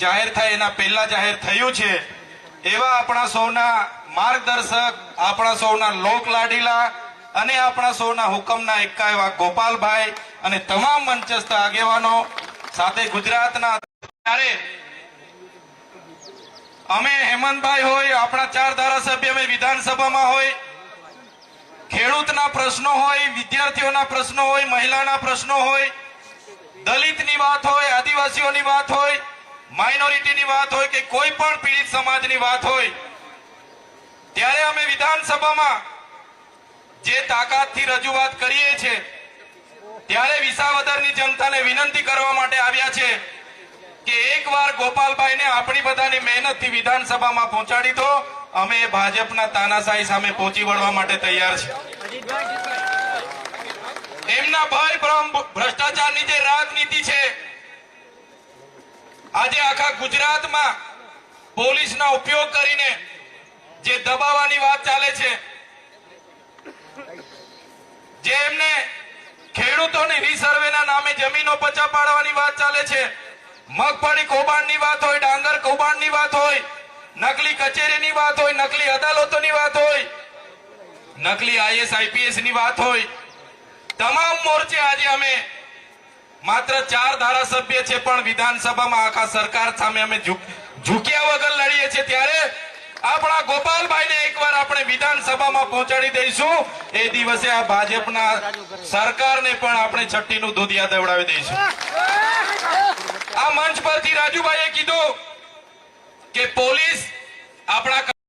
જાહેર થાય, એના પહેલા જાહેર થયું છે. એવા આપણા સૌના માર્ગદર્શક, આપણા સૌના લોક લાડીલા અને આપણા સૌના હુકમના એકા એવા ગોપાલભાઈ અને તમામ મંચસ્થ આગેવાનો સાથે ગુજરાતના ત્યારે અમે હેમંતભાઈ હોય, આપણા ચાર ધારાસભ્ય અમે વિધાનસભામાં હોય, ખેડૂતના પ્રશ્નો હોય, વિદ્યાર્થીઓના પ્રશ્નો હોય, મહિલાના પ્રશ્નો હોય, દલિતની વાત હોય, આદિવાસીઓની વાત હોય માઇનોરિટીની વાત હોય કે કોઈ પણ પીડિત સમાજની વાત હોય, ત્યારે અમે વિધાનસભામાં જે તાકાતથી રજૂઆત કરીએ છીએ ત્યારે વિસાવદરની જનતાને વિનંતી કરવા માટે આવ્યા છે કે એકવાર ગોપાલભાઈને આપણી બધાની મહેનતથી વિધાનસભામાં પહોંચાડી દો, અમે ભાજપના તાનાશાહી સામે પહોંચી વળવા માટે તૈયાર છે. એમના ભય ભ્રમ ભ્રષ્ટાચારની જે રાજનીતિ છે આખા ગુજરાતમાં પોલીસના ઉપયોગ કરીને જે દબાવવાની વાત ચાલે છે, જે એમને ખેડૂતોની રીસર્વેના નામે જમીનો પચા પાડવાની વાત ચાલે છે, મગફળી કૌભાંડની વાત હોય, ડાંગર કૌભાંડની વાત હોય, નકલી કચેરીની વાત હોય, નકલી અદાલતોની વાત હોય, નકલી આઈએસ આઈપીએસની વાત હોય, તમામ મોરચે આજે અમે માત્ર ચાર ધારાસભ્ય છે, પણ વિધાનસભામાં આખા સરકાર સામે અમે ઝૂક્યા વગર લડીએ છીએ. ત્યારે આપણા ગોપાલભાઈને એકવાર આપણે વિધાનસભામાં પહોંચાડી દઈશું. એ દિવસે આ ભાજપના સરકારને પણ આપણે છઠ્ઠીનું દૂધિયા દેવડાવી દઈશું. આ મંચ પરથી રાજુભાઈએ કીધું કે પોલીસ આપણા